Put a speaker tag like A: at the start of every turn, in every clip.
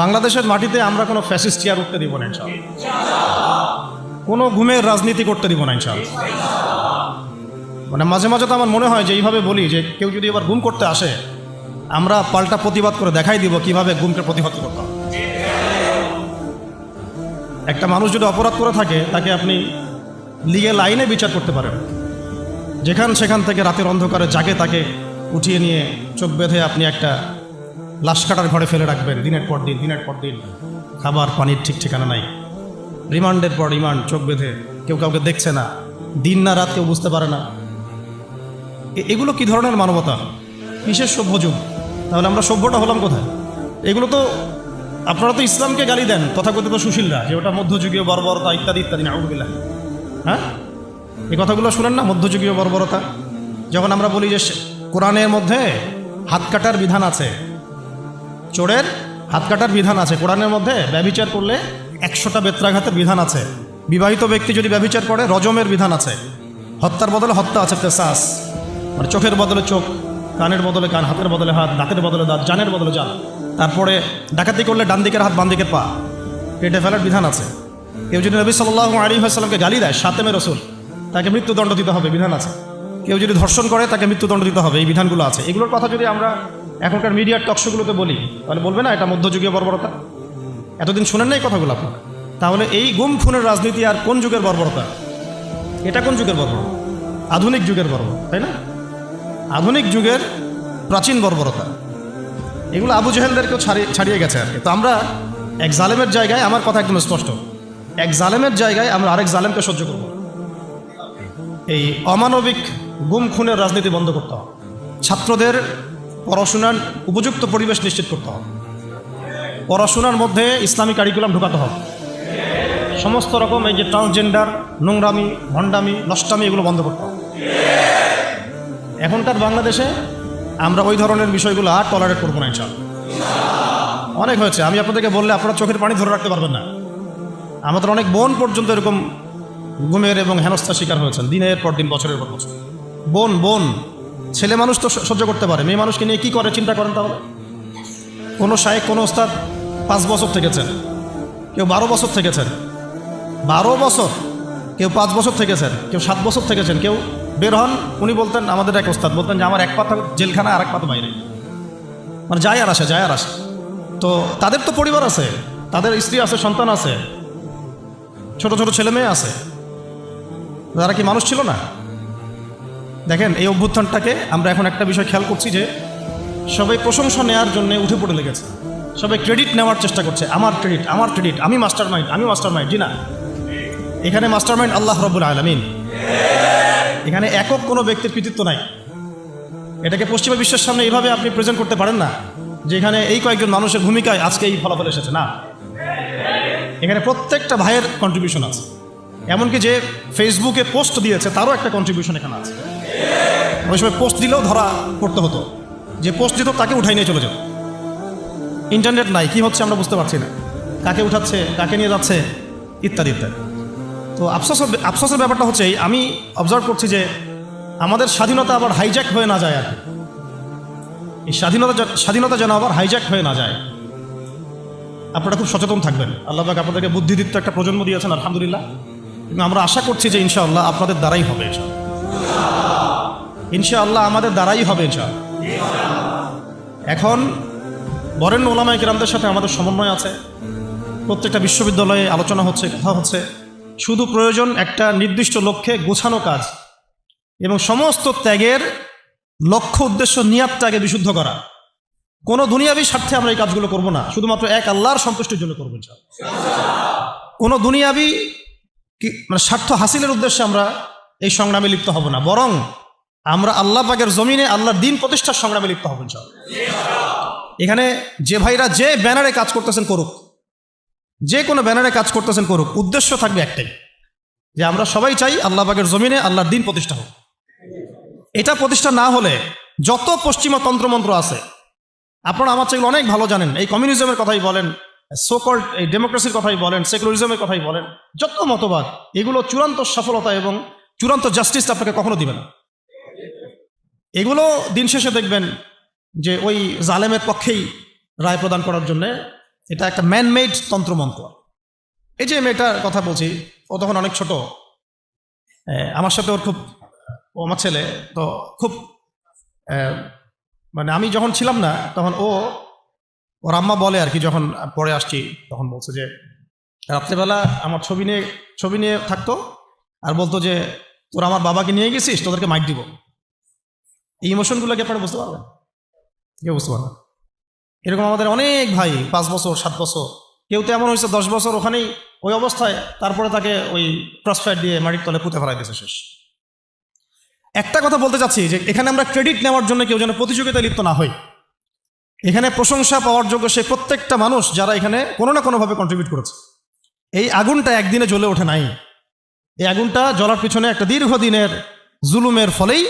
A: বাংলাদেশের মাটিতে আমরা কোনো ফ্যাসিস্ট চেয়ার উঠতে দিব না ইনশাল কোনো ঘুমের রাজনীতি করতে দিব না ইনশাল মানে মাঝে মাঝে তো আমার মনে হয় যে এইভাবে বলি যে কেউ যদি এবার গুম করতে আসে, আমরা পাল্টা প্রতিবাদ করে দেখাই দিব কীভাবে গুমকে প্রতিহত করতে হবে একটা মানুষ যদি অপরাধ করে থাকে, তাকে আপনি লিগেল আইনে বিচার করতে পারেন। যেখান সেখান থেকে রাতের অন্ধকারে জাগে তাকে উঠিয়ে নিয়ে চোখ বেঁধে আপনি একটা লাশ কাটার ঘরে ফেলে রাখবেন, দিনের পর দিন, দিনের পর দিন। খাবার, পানির ঠিক ঠিকানা নাই। রিমান্ডের পর রিমান্ড, চোখ বেঁধে, কেউ কাউকে দেখছে না। দিন না রাত কেউ বুঝতে পারে না। এগুলো কি ধরনের মানবতা? কিসের সভ্য যুগ? তাহলে আমরা সভ্যটা হলাম কোথায়? এগুলো তো, আপনারা তো ইসলামকে গালি দেন, তথাকথিত সুশীলরা, যে ওটা মধ্যযুগীয় বর্বরতা ইত্যাদি ইত্যাদি না হ্যাঁ? এই কথাগুলো শুনেন না, মধ্যযুগীয় বর্বরতা? যখন আমরা বলি যে কোরআনের মধ্যে হাত কাটার বিধান আছে চোরের হাত কাটার বিধান আছে। কোরআনের মধ্যে ব্যবিচার করলে একশোটা বেত্রাঘাতের বিধান আছে। বিবাহিত ব্যক্তি যদি ব্যবিচার করে, রজমের বিধান আছে। হত্যার বদলে হত্যা আছে পেশাস মানে চোখের বদলে চোখ, কানের বদলে কান, হাতের বদলে হাত, দাঁতের বদলে দাঁত, জানের বদলে জান। তারপরে ডাকাতি করলে ডান দিকের হাত, বাম দিকের পা। কেটে ফেলার বিধান আছে। কেউ যদি নবী সাল্লাহ আলী আসসালামকে গালি দেয়, সাতেমে রসুল, তাকে মৃত্যুদণ্ড দিতে হবে, বিধান আছে। কেউ যদি ধর্ষণ করে, তাকে মৃত্যুদণ্ড দিতে হবে। এই বিধানগুলো আছে। এগুলোর কথা যদি আমরা এখনকার মিডিয়ার টকশোগুলোতে বলি, তাহলে বলবে না, এটা মধ্যযুগীয় বর্বরতা? এতদিন শুনেন না এই কথাগুলো আপনারা তাহলে এই গুম, খুনের রাজনীতি আর কোন যুগের বর্বরতা? এটা কোন যুগের বর্বরতা? আধুনিক যুগের বর্বরতা, তাই না? আধুনিক যুগের প্রাচীন বর্বরতা। এগুলো আবু জেহেলদেরকেও ছাড়িয়ে ছাড়িয়ে গেছে আর কি। তো আমরা এক জালেমের জায়গায়, আমার কথা একদম স্পষ্ট। এক জালেমের জায়গায় আমরা আরেক জালেমকে সহ্য করব। এই অমানবিক গুম খুনের রাজনীতি বন্ধ করতে হবে। ছাত্রদের পড়াশোনার উপযুক্ত পরিবেশ নিশ্চিত করতে হবে। পড়াশোনার মধ্যে ইসলামী কারিকুলাম ঢোকাতে হবে। সমস্ত রকম এই যে ট্রান্সজেন্ডার নোংরামি, ভণ্ডামি, নষ্টামি এগুলো বন্ধ করতে হবে। এখনকার বাংলাদেশে আমরা ওই ধরনের বিষয়গুলো আর টলারেট করব না ইনশাল অনেক হয়েছে। আমি আপনাদেরকে বললে আপনারা চোখের পানি ধরে রাখতে পারবেন না। আমাদের অনেক বোন পর্যন্ত এরকম গুমের এবং হেনস্থার শিকার হয়েছেন। দিনের পর দিন, বছরের পর বছর। বোন বোন, ছেলে মানুষ তো সহ্য করতে পারে। মেয়ে মানুষকে নিয়ে কী করে, চিন্তা করেন তাহলে? কোনো শায়েক, কোনো ওস্তাদ পাঁচ বছর থেকেছেন। কেউ বারো বছর থেকেছেন। বারো বছর? কেউ পাঁচ বছর থেকেছেন। কেউ সাত বছর থেকেছেন। কেউ বের হন, উনি বলতেন, আমাদের এক ওস্তাদ। বলতেন যে, আমার এক পাতা জেলখানা, আর এক পাতা বাইরে। মানে যায় আর আসে, যায় আর আসে। তো তাদের তো পরিবার আছে। তাদের স্ত্রী আছে, সন্তান আছে। ছোট ছোট ছেলে মেয়ে আছে। তারা কি মানুষ ছিল না? দেখেন, এই অভ্যুত্থানটাকে আমরা এখন একটা বিষয় খেয়াল করছি যে সবাই প্রশংসা নেওয়ার জন্য উঠে পড়ে লেগেছে। সবাই ক্রেডিট নেওয়ার চেষ্টা করছে, আমার ক্রেডিট আমার ক্রেডিট আমি মাস্টার মাইন্ড আমি মাস্টার মাইন্ড না? এখানে মাস্টার মাইন্ড আল্লাহ রব্বুল আলমিন। এখানে একক কোনো ব্যক্তির কৃতিত্ব নাই। এটাকে পশ্চিমা বিশ্বের সামনে এইভাবে আপনি প্রেজেন্ট করতে পারেন না, যে এখানে এই কয়েকজন মানুষের ভূমিকায় আজকে এই ফলাফল এসেছে। না। এখানে প্রত্যেকটা ভাইয়ের কন্ট্রিবিউশন আছে। এমনকি যে ফেসবুকে পোস্ট দিয়েছে, তারও একটা কন্ট্রিবিউশন এখানে আছে। ওই সময় পোস্ট দিলেও ধরা পড়তে হতো। যে পোস্ট দিত তাকে উঠাই নিয়ে চলে যেত। ইন্টারনেট নাই, কি হচ্ছে আমরা বুঝতে পারছি না। কাকে উঠাচ্ছে, কাকে নিয়ে যাচ্ছে, ইত্যাদি ইত্যাদি। তো আফসোস আফসোসের ব্যাপারটা হচ্ছে আমি অবজার্ভ করছি যে আমাদের স্বাধীনতা আবার হাইজ্যাক হয়ে না যায় আর এই স্বাধীনতা স্বাধীনতা যেন আবার হাইজ্যাক হয়ে না যায়। আপনারা খুব সচেতন থাকবেন। আল্লাহ পাক আপনাদেরকে বুদ্ধিদীপ্ত একটা প্রজন্ম দিয়েছেন, আলহামদুলিল্লাহ। এবং আমরা আশা করছি যে ইনশাআল্লাহ আপনাদের দ্বারাই হবে, ইনশাআল্লাহ। ইনশাআল্লাহ আমাদের দ্বারাই হবে ইনশাআল্লাহ। এখন বরেণ্য ওলামায় কিরামদের সাথে আমাদের সমন্বয় আছে। প্রত্যেকটা বিশ্ববিদ্যালয়ে আলোচনা হচ্ছে, কথা হচ্ছে। শুধু প্রয়োজন একটা নির্দিষ্ট লক্ষ্যে গোছানো কাজ এবং সমস্ত ত্যাগের লক্ষ্য, উদ্দেশ্য, নিয়াতটাকে বিশুদ্ধ করা। কোনো দুনিয়াবি স্বার্থে আমরা এই কাজগুলো করব না। শুধুমাত্র এক আল্লাহর সন্তুষ্টির জন্য করব। কোনো দুনিয়াবি মানে স্বার্থ হাসিলের উদ্দেশ্যে আমরা এই সংগ্রামে লিপ্ত হব না বরং আমরা আল্লাহ পাকের জমিনে আল্লাহর দিন প্রতিষ্ঠার সংগ্রামে লিপ্ত হব ইনশাআল্লাহ। এখানে যে ভাইরা যে ব্যানারে কাজ করতেছেন করুক, যে কোনো ব্যানারে কাজ করতেছেন করুক, উদ্দেশ্য থাকবে একটাই, যে আমরা সবাই চাই আল্লাহ পাকের জমিনে আল্লাহর দিন প্রতিষ্ঠা হোক এটা প্রতিষ্ঠা না হলে যত পশ্চিমা তন্ত্রমন্ত্র আছে, আপনারা আমার চেয়ে অনেক ভালো জানেন, এই কমিউনিজমের কথাই বলেন সোকল এই ডেমোক্রেসির কথাই বলেন সেকুলারিজমের কথাই বলেন, যত মতবাদ, এগুলো চূড়ান্ত সফলতা এবং চূড়ান্ত জাস্টিস আপনাকে কখনো দিবে না। এগুলো দিন শেষে দেখবেন যে ওই জালেমের পক্ষেই রায় প্রদান করার জন্যে এটা একটা ম্যানমেড তন্ত্রমন্ত্র। এই যে মেয়েটার কথা বলছি, ও তখন অনেক ছোট। আমার সাথে ওর খুব, ও আমার ছেলে, তো খুব মানে আমি যখন ছিলাম না, তখন ও, ওর আম্মা বলে আর কি, যখন পরে আসছি, তখন বলছে যে, রাত্রেবেলা আমার ছবি নিয়ে ছবি নিয়ে থাকতো আর বলতো যে তোরা আমার বাবাকে নিয়ে গেছিস, তোদেরকে মাইক দিব। এই ইমোশনগুলো কি আপনারা বুঝতে পারবেন? কেউ বুঝতে পারবেন এরকম আমাদের অনেক ভাই, পাঁচ বছর, সাত বছর, কেউ তো এমন হয়েছে দশ বছর ওখানেই ওই অবস্থায় তারপরে তাকে ওই ক্রসফায়ার দিয়ে মাটির তলে পুঁতে ফেলাই দিয়েছে শেষ। একটা কথা বলতে চাচ্ছি যে এখানে আমরা ক্রেডিট নেওয়ার জন্য কেউ যেন প্রতিযোগিতায় লিপ্ত না হই। এখানে প্রশংসা পাওয়ার যোগ্য সেই প্রত্যেকটা মানুষ যারা এখানে কোনো না কোনোভাবে কন্ট্রিবিউট করেছে। এই আগুনটা একদিনে জ্বলে ওঠে নাই। এই আগুনটা জ্বলার পিছনে একটা দীর্ঘদিনের জুলুমের ফলেই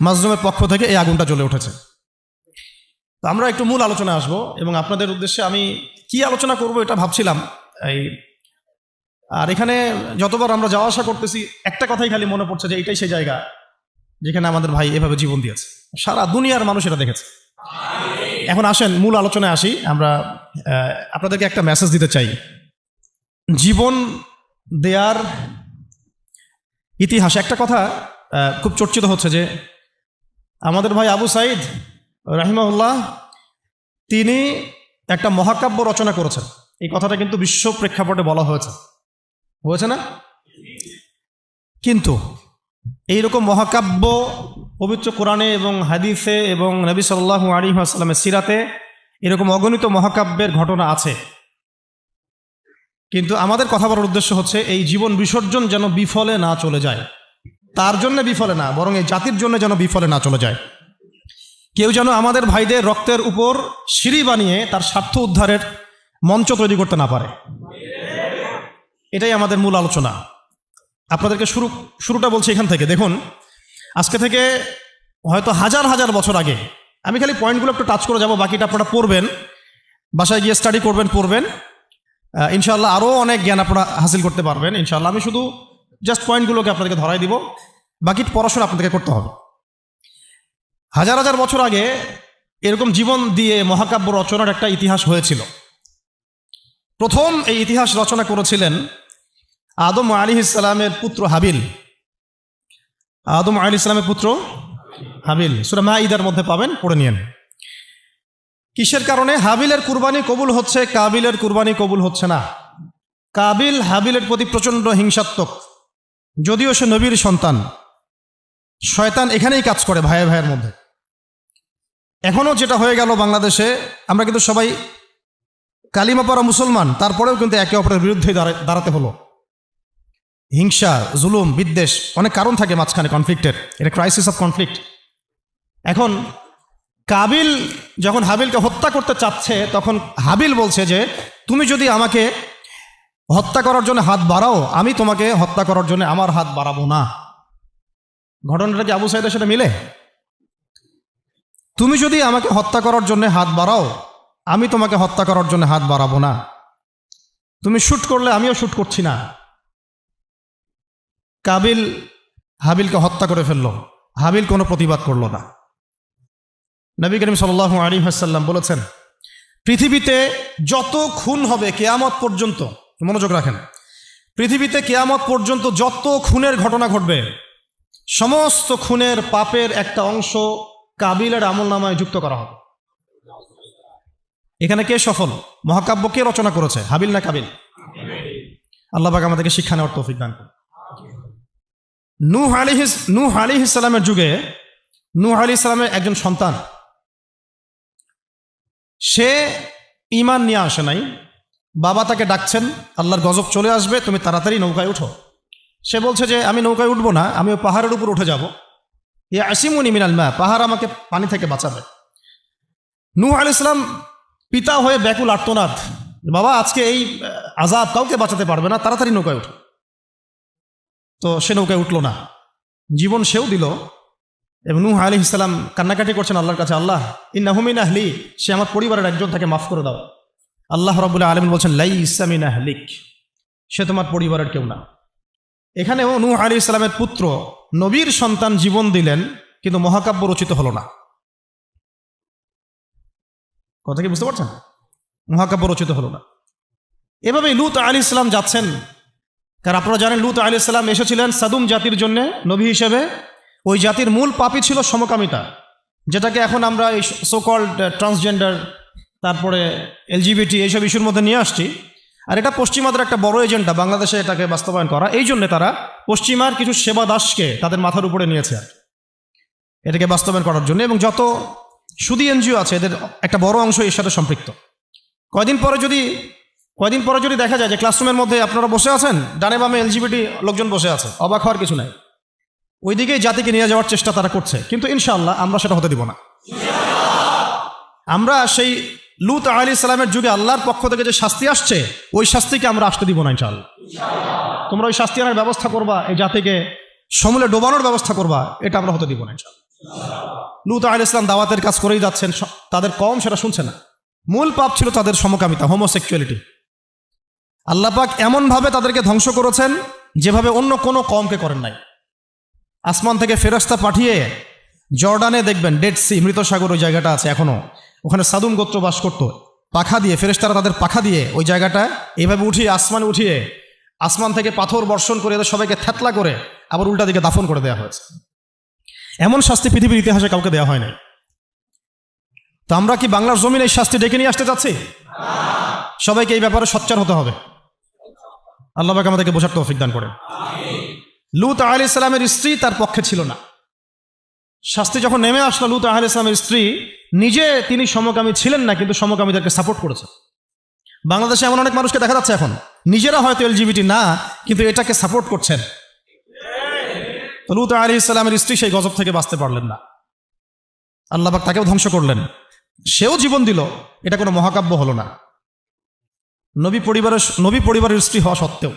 A: মাজলুমের পক্ষ থেকে এই আগুনটা জ্বলে উঠেছে। তো আমরা একটু মূল আলোচনায় আসব এবং আপনাদের উদ্দেশ্যে আমি কি আলোচনা করব এটা ভাবছিলাম। এই, আর এখানে যতবার আমরা যাওয়া আসা করতেছি, একটা কথাই খালি মনে পড়ছে যে এটাই সেই জায়গা যেখানে আমাদের ভাই এভাবে জীবন দিয়েছে। সারা দুনিয়ার মানুষ এটা দেখেছে। এখন আসেন, মূল আলোচনায় আসি। আমরা আপনাদেরকে একটা মেসেজ দিতে চাই। জীবন দেয়ার ইতিহাস, একটা কথা খুব চর্চিত হচ্ছে যে আমাদের ভাই আবু সাইদ রাহিমাউল্লাহ তিনি একটা মহাকাব্য রচনা করেছেন। এই কথাটা কিন্তু বিশ্ব প্রেক্ষাপটে বলা হয়েছে। হয়েছে না? কিন্তু এইরকম মহাকাব্য পবিত্র কোরআনে এবং হাদিসে এবং নবী সাল্লাহ আলী আসসালামের সিরাতে এরকম অগণিত মহাকাব্যের ঘটনা আছে। কিন্তু আমাদের কথা বলার উদ্দেশ্য হচ্ছে এই জীবন বিসর্জন যেন বিফলে না চলে যায়। তার জন্য বিফলে না, বরং এই জাতির জন্য যেন বিফলে না চলে যায়। কেউ যেন আমাদের ভাইদের রক্তের উপর সিঁড়ি বানিয়ে তার স্বার্থ উদ্ধারের মঞ্চ তৈরি করতে না পারে। এটাই আমাদের মূল আলোচনা। আপনাদেরকে শুরু, শুরুটা বলছি এখান থেকে। দেখুন, আজকে থেকে হয়তো হাজার হাজার বছর আগে, আমি খালি পয়েন্টগুলো একটু টাচ করে যাব, বাকিটা আপনারা পড়বেন, বাসায় গিয়ে স্টাডি করবেন, পড়বেন। আহ, ইনশাআল্লাহ আরও অনেক জ্ঞান আপনারা হাসিল করতে পারবেন ইনশাল্লাহ আমি শুধু জাস্ট পয়েন্টগুলোকে আপনাদেরকে ধরাই দিব। বাকি পড়াশোনা আপনাদেরকে করতে হবে। হাজার হাজার বছর আগে এরকম জীবন দিয়ে মহাকাব্য রচনার একটা ইতিহাস হয়েছিল। প্রথম এই ইতিহাস রচনা করেছিলেন আদম আলী ইসলামের পুত্র হাবিল। আদম আলী ইসলামের পুত্র হাবিল। সুরা মা ঈদের মধ্যে পাবেন পড়ে নিয়েন। কিসের কারণে? হাবিলের কুরবানি কবুল হচ্ছে, কাবিলের কুরবানি কবুল হচ্ছে না। কাবিল হাবিলের প্রতি প্রচণ্ড হিংসাত্মক। যদিও সে নবীর সন্তান। শয়তান এখানেই কাজ করে ভাইয়ে ভাইয়ের মধ্যে। এখনও যেটা হয়ে গেল বাংলাদেশে, আমরা কিন্তু সবাই কালিমা পড়া মুসলমান, তারপরেও কিন্তু একে অপরের বিরুদ্ধে দাঁড়া- দাঁড়াতে হলো। হিংসা, জুলুম, বিদ্বেষ, অনেক কারণ থাকে মাঝখানে কনফ্লিক্টের এটা ক্রাইসিস অফ কনফ্লিক্ট এখন কাবিল যখন হাবিলকে হত্যা করতে চাচ্ছে, তখন হাবিল বলছে যে, তুমি যদি আমাকে হত্যা করার জন্য হাত বাড়াও, আমি তোমাকে হত্যা করার জন্য আমার হাত বাড়াবো না। ঘটনাটা কি আবু সাইদের সাথে মিলে? তুমি যদি আমাকে হত্যা করার জন্য হাত বাড়াও, আমি তোমাকে হত্যা করার জন্য হাত বাড়াবো না। তুমি শ্যুট করলে আমিও শ্যুট করছি না। কাবিল হাবিলকে হত্যা করে ফেলল। হাবিল কোনো প্রতিবাদ করল না। নবী করিম সাল আলী হাসাল্লাম বলেছেন, পৃথিবীতে যত খুন হবে কেয়ামত পর্যন্ত, মনোযোগ রাখেন, পৃথিবীতে কেয়ামত পর্যন্ত যত খুনের ঘটনা ঘটবে, সমস্ত খুনের পাপের একটা অংশ কাবিলের আমল নামায় যুক্ত করা হবে। এখানে কে সফল? মহাকাব্য কে রচনা করেছে? হাবিল না কাবিল? আল্লাহ পাক আমাদেরকে শিক্ষা নেওয়ার তৌফিক দান করুন। নূহ আলী নূহ আলী ইসলামের যুগে, নূহ আলী ইসলামের একজন সন্তান সে ইমান নিয়ে আসে নাই। বাবা তাকে ডাকছেন, আল্লাহর গজব চলে আসবে, তুমি তাড়াতাড়ি নৌকায় উঠো। সে বলছে যে, আমি নৌকায় উঠবো না, আমি ওই পাহাড়ের উপর উঠে যাব। ইয়ে আসিমুনি মিনাল মা, পাহাড় আমাকে পানি থেকে বাঁচাবে। নূহ আলী ইসলাম পিতা হয়ে ব্যাকুল আর্তনাদ। বাবা, আজকে এই আজাব কাউকে বাঁচাতে পারবে না, তাড়াতাড়ি নৌকায় উঠো। তো সে নৌকায় উঠল না। জীবন সেও দিল এবং নূহ আলী ইসলাম কান্নাকাটি করছেন আল্লাহর কাছে, আল্লাহ ইন্না হুমিন আহলি, সে আমার পরিবারের একজন, তাকে মাফ করে দাও। আল্লাহ রবুল্লাহ আলমিন বলছেন লাই ইসলামিন আহলিক, সে তোমার পরিবারের কেউ না। এখানেও নূহ আলি ইসলামের পুত্র, নবীর সন্তান জীবন দিলেন, কিন্তু মহাকাব্য রচিত হলো না। কথা কি বুঝতে পারছেন? মহাকাব্য রচিত হলো না। এভাবেই লুত আলী ইসলাম যাচ্ছেন। কারণ আপনারা জানেন, লুত আলী ইসলাম এসেছিলেন সাদুম জাতির জন্য, নবী হিসেবে। ওই জাতির মূল পাপই ছিল সমকামিতা, যেটাকে এখন আমরা এই সোকল্ড ট্রান্সজেন্ডার তারপরে এলজিবিটি এইসব ইস্যুর মধ্যে নিয়ে আসছি। আর এটা পশ্চিমাদের একটা বড় এজেন্ডা, বাংলাদেশে এটাকে বাস্তবায়ন করা। এই জন্যে তারা পশ্চিমার কিছু সেবা দাসকে তাদের মাথার উপরে নিয়েছে আর এটাকে বাস্তবায়ন করার জন্য। এবং যত সুদি এনজিও আছে, এদের একটা বড় অংশ এর সাথে সম্পৃক্ত। কয়দিন পরে যদি, কয়দিন পরে যদি দেখা যায় যে ক্লাসরুমের মধ্যে আপনারা বসে আছেন, ডানে বামে এলজিবিটি লোকজন বসে আছে, অবাক হওয়ার কিছু নাই। ওইদিকেই জাতিকে নিয়ে যাওয়ার চেষ্টা তারা করছে। কিন্তু ইনশাআল্লাহ আমরা সেটা হতে দিব না। আমরা সেই লুত আলী ইসলামের যুগে আল্লাহর পক্ষ থেকে যে শাস্তি আসছে, ওই শাস্তিকে আমরা আসতে দিব না ইনশাআল্লাহ। তোমরা ওই শাস্তি আনার ব্যবস্থা করবা, এই জাতিকে সমূলে ডোবানোর ব্যবস্থা করবা, এটা আমরা হতে দিব না ইনশাআল্লাহ। লুত আলী ইসলাম দাওয়াতের কাজ করেই যাচ্ছেন তাদের কম সেটা শুনছে না। মূল পাপ ছিল তাদের সমকামিতা হোমোসেক্সুয়ালিটি আল্লাপাক এমনভাবে তাদেরকে ধ্বংস করেছেন, যেভাবে অন্য কোনো কমকে করেন নাই। আসমান থেকে ফেরস্তা পাঠিয়ে জর্ডানে দেখবেন ডেড সি মৃত সাগর ওই জায়গাটা আছে এখনও। ওখানে সাদুম গোত্র বাস করত। পাখা দিয়ে ফেরেস্তারা তাদের পাখা দিয়ে ওই জায়গাটা এইভাবে উঠিয়ে, আসমানে উঠিয়ে, আসমান থেকে পাথর বর্ষণ করে এদের সবাইকে থ্যাতলা করে আবার উল্টা দিকে দাফন করে দেওয়া হয়েছে। এমন শাস্তি পৃথিবীর ইতিহাসে কাউকে দেওয়া হয় নাই। তো আমরা কি বাংলার জমিন এই শাস্তি ডেকে নিয়ে আসতে চাচ্ছি? সবাইকে এই ব্যাপারে সচ্চার হতে হবে। আল্লাহ আমাদেরকে বোঝার তৌফিক দান করেন। লুত আলি ইসলামের স্ত্রী তার পক্ষে ছিল না। শাস্তি যখন নেমে আসলো, লুত আহলে ইসলামের স্ত্রী নিজে তিনি সমকামী ছিলেন না, কিন্তু সমকামীদেরকে সাপোর্ট করেছে বাংলাদেশে এমন অনেক মানুষকে দেখা যাচ্ছে এখন। নিজেরা হয়তো এলজিবিটি না, কিন্তু এটাকে সাপোর্ট করছেন। লুত আলী ইসলামের স্ত্রী সেই গজব থেকে বাঁচতে পারলেন না। আল্লাহবাক তাকেও ধ্বংস করলেন। সেও জীবন দিল, এটা কোনো মহাকাব্য হলো না। নবী পরিবারের নবী পরিবারের স্ত্রী হওয়া সত্ত্বেও।